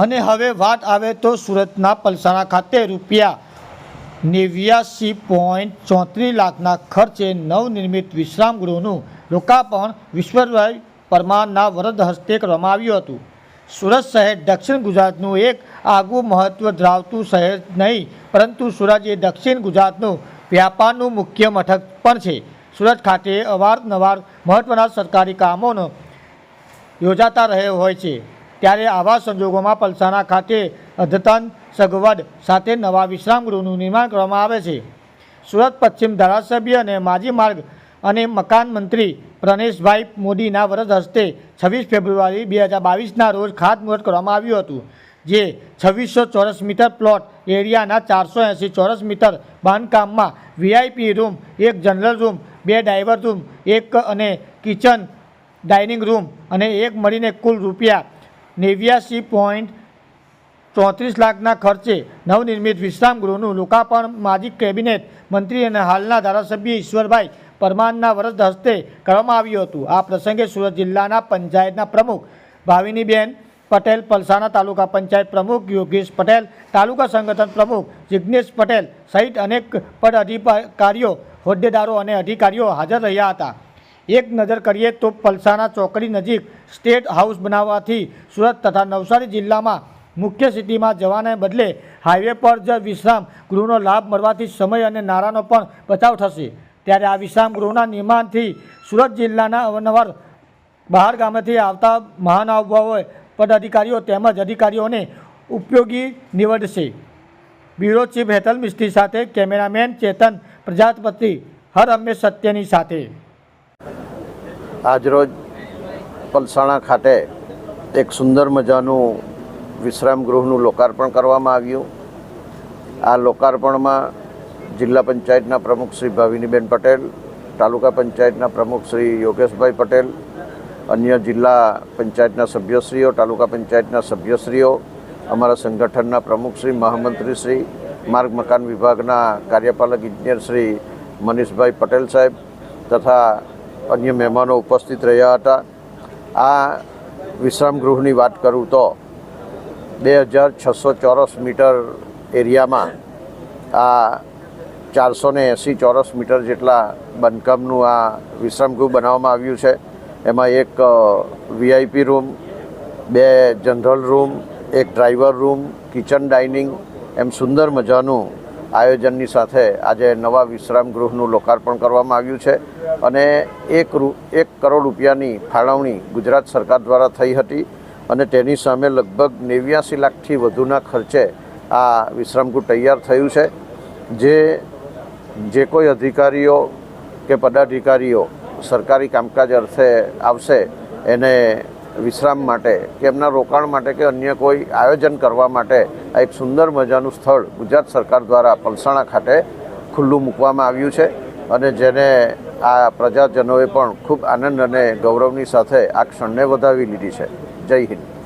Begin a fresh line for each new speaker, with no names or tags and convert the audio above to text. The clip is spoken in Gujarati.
અને હવે વાત આવે તો સુરતના પલસાણા ખાતે રૂપિયા નેવ્યાસી પોઈન્ટ ચોત્રીસ લાખના ખર્ચે નવનિર્મિત વિશ્રામ ગૃહનું લોકાર્પણ વિશ્વભાઈ પરમારના વરદ હસ્તે કરવામાં આવ્યું હતું. સુરત શહેર દક્ષિણ ગુજરાતનું એક આગવું મહત્વ ધરાવતું શહેર નહીં, પરંતુ સુરત એ દક્ષિણ ગુજરાતનું વ્યાપારનું મુખ્ય મથક પણ છે. સુરત ખાતે અવારનવાર મહત્ત્વના સરકારી કામોનો યોજાતા રહ્યો હોય છે. ત્યારે આવા સંજોગોમાં પલસાણા ખાતે અદ્યતન સગવડ સાથે નવા વિશ્રામ ગૃહનું નિર્માણ કરવામાં આવે છે. સુરત પશ્ચિમ ધારાસભ્ય અને માજી માર્ગ અને મકાન મંત્રી પ્રનેશભાઈ મોદીના વરદ હસ્તે છવ્વીસ ફેબ્રુઆરી બે હજાર બાવીસના રોજ ખાતમુહૂર્ત કરવામાં આવ્યું હતું, જે છવ્વીસો ચોરસ મીટર પ્લોટ એરિયાના ચારસો એંસી ચોરસ મીટર બાંધકામમાં વીઆઈપી રૂમ, એક જનરલ રૂમ, બે ડાઇવર રૂમ, એક અને કિચન, ડાઇનિંગ રૂમ અને એક મળીને કુલ રૂપિયા નેવ્યાસી પોઈન્ટ ચોત્રીસ લાખના ખર્ચે નવનિર્મિત વિશ્રામ ગૃહનું લોકાર્પણ માજી કેબિનેટ મંત્રી અને હાલના ધારાસભ્ય ઈશ્વરભાઈ પરમારના વરદ હસ્તે કરવામાં આવ્યું હતું. આ પ્રસંગે સુરત જિલ્લાના પંચાયતના પ્રમુખ ભાવિનીબેન પટેલ, પલસાણા તાલુકા પંચાયત પ્રમુખ યોગેશ પટેલ, તાલુકા સંગઠન પ્રમુખ જિજ્ઞેશ પટેલ સહિત અનેક પદ અધિકારીઓ હોદ્દેદારો અને અધિકારીઓ હાજર રહ્યા હતા. એક નજર કરીએ તો પલસાણા ચોકડી નજીક સ્ટેટ હાઉસ બનાવવાથી સુરત તથા નવસારી જિલ્લામાં મુખ્ય સિટીમાં જવાને બદલે હાઈવે પર જ વિશ્રામ ગૃહનો લાભ મળવાથી સમય અને નાણાંનો પણ બચાવ થશે. ત્યારે આ વિશ્રામ ગૃહના નિર્માણથી સુરત જિલ્લાના અવારનવાર બહાર ગામેથી આવતા મહાનુભાવો પદાધિકારીઓ તેમજ અધિકારીઓને ઉપયોગી નીવડશે. બ્યુરો ચીફ હેતલ મિસ્ત્રી સાથે કેમેરામેન ચેતન પ્રજાપતિ. હર હંમેશ સત્યની સાથે.
આજરોજ પલસાણા ખાતે એક સુંદર મજાનું વિશ્રામ ગૃહનું લોકાર્પણ કરવામાં આવ્યું. આ લોકાર્પણમાં જિલ્લા પંચાયતના પ્રમુખ શ્રી ભાવિનીબેન પટેલ, તાલુકા પંચાયતના પ્રમુખ શ્રી યોગેશભાઈ પટેલ, અન્ય જિલ્લા પંચાયતના સભ્યશ્રીઓ, તાલુકા પંચાયતના સભ્યશ્રીઓ, અમારા સંગઠનના પ્રમુખ શ્રી, મહામંત્રી શ્રી, માર્ગ મકાન વિભાગના કાર્યપાલક ઇજનેર શ્રી મનીષભાઈ પટેલ સાહેબ તથા અન્ય મહેમાનો ઉપસ્થિત રહ્યા હતા. આ વિશ્રામ ગૃહની વાત કરું તો બે હજાર છસો ચોરસ મીટર એરિયામાં આ ચારસો ને એંસી ચોરસ મીટર જેટલા બાંધકામનું આ વિશ્રામગૃહ બનાવવામાં આવ્યું છે. એમાં એક વીઆઈપી રૂમ, બે જનરલ રૂમ, એક ડ્રાઈવર રૂમ, કિચન ડાઇનિંગ, એમ સુંદર મજાનું આયોજનની સાથે આજે નવા વિશ્રામ ગૃહનું લોકાર્પણ કરવામાં આવ્યું છે અને એક રૂ, એક કરોડ રૂપિયાની ફાળવણી ગુજરાત સરકાર દ્વારા થઈ હતી અને તેની સામે લગભગ નેવ્યાસી લાખથી વધુના ખર્ચે આ વિશ્રામગૃહ તૈયાર થયું છે. જે જે કોઈ અધિકારીઓ કે પદાધિકારીઓ સરકારી કામકાજ અર્થે આવશે, એને વિશ્રામ માટે કે એમના રોકાણ માટે કે અન્ય કોઈ આયોજન કરવા માટે આ એક સુંદર મજાનું સ્થળ ગુજરાત સરકાર દ્વારા પલસાણા ખાતે ખુલ્લું મૂકવામાં આવ્યું છે અને જેને આ પ્રજાજનોએ પણ ખૂબ આનંદ અને ગૌરવની સાથે આ ક્ષણને વધાવી લીધી છે. જય હિન્દ.